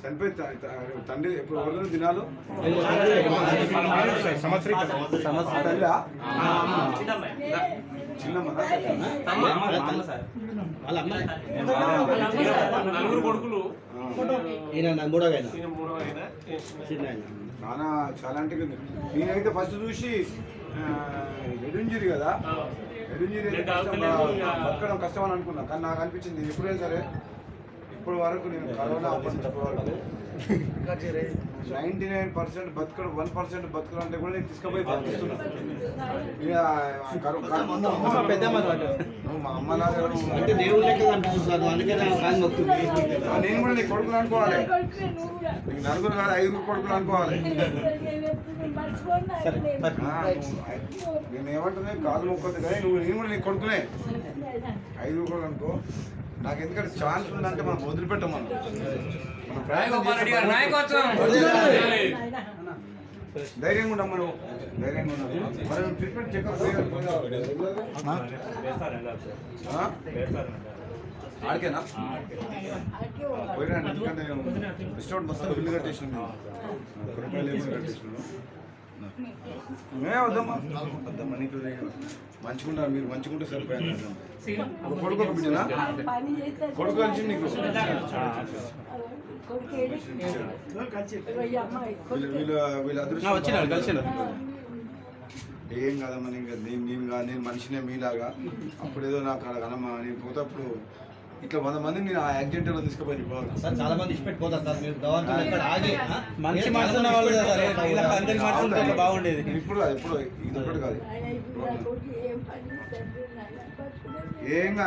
చనిపోయి తండ్రి ఎప్పుడు వదలని దినాలు? నలుగురు కొడుకులు. చాలా చాలా అంటే. నేనైతే ఫస్ట్ చూసి ఎడుంజిరి కదా? అయితే కష్టం అనుకున్నా. కానీ నాకు అనిపించింది ఎప్పుడైనా సరే ఇప్పటి వరకు నేను కరోనా అప్పటి నుంచి ఇప్పటి వరకు నైంటీ నైన్ పర్సెంట్ బతకడం వన్ పర్సెంట్ బతకడం అంటే కూడా నేను తీసుకుపోయి అమ్మ. నువ్వు మా ఆ, నేను కూడా నీ కొడుకులు అనుకోవాలి. నీకు నలుగురు కాదు ఐదుగురు కొడుకులు అనుకోవాలి. నేను ఏమంటున్నా కాలు మొక్కొద్దు కానీ నువ్వు నేను కూడా నీ కొడుకునే. ఐదుగురు కూడా అనుకో. నాకు ఎందుకంటే ఛాన్స్ ఉందంటే మనం వదిలిపెట్టాం మనం. ధైర్యంగా ఉన్నాం మనం. ధైర్యంగా ఉన్నాం మనం ట్రీట్మెంట్ చెకప్ ఆడికేనా? పోయినా ఎందుకంటే నేను డిస్టౌంట్ మొత్తం బిల్లు కట్టేసింది. ఒక రూపాయలు ఏమో కట్టేసిండు మేమే వద్దామా వద్దామా నీకు మంచిగుంటారు మీరు మంచిగుంటే సరిపోయాను కొడుకు ఒక బిడ్డనా? కొడుకు కలిసి నీకు. వీళ్ళు వీళ్ళు. ఏం కాదమ్మా నేను నేను నేను మనిషినే మీలాగా. అప్పుడు ఏదో నాకు అక్కడ కనమ్మా నేను పోతప్పుడు ఇట్లా వంద మంది నేను ఆ యాక్సిడెంట్లో తీసుకుపోయి పోవాలి సార్ చాలా మంది ఇష్టపెట్టుకోతారు సార్. మీరు దవాఖాన ఆగి మనసున్న వాళ్ళు సార్. ఇలా అందరికి మనసు బాగుండేది. ఇప్పుడు కాదు ఎప్పుడు ఇది ఒకటి కాదు. ఏం కాదు.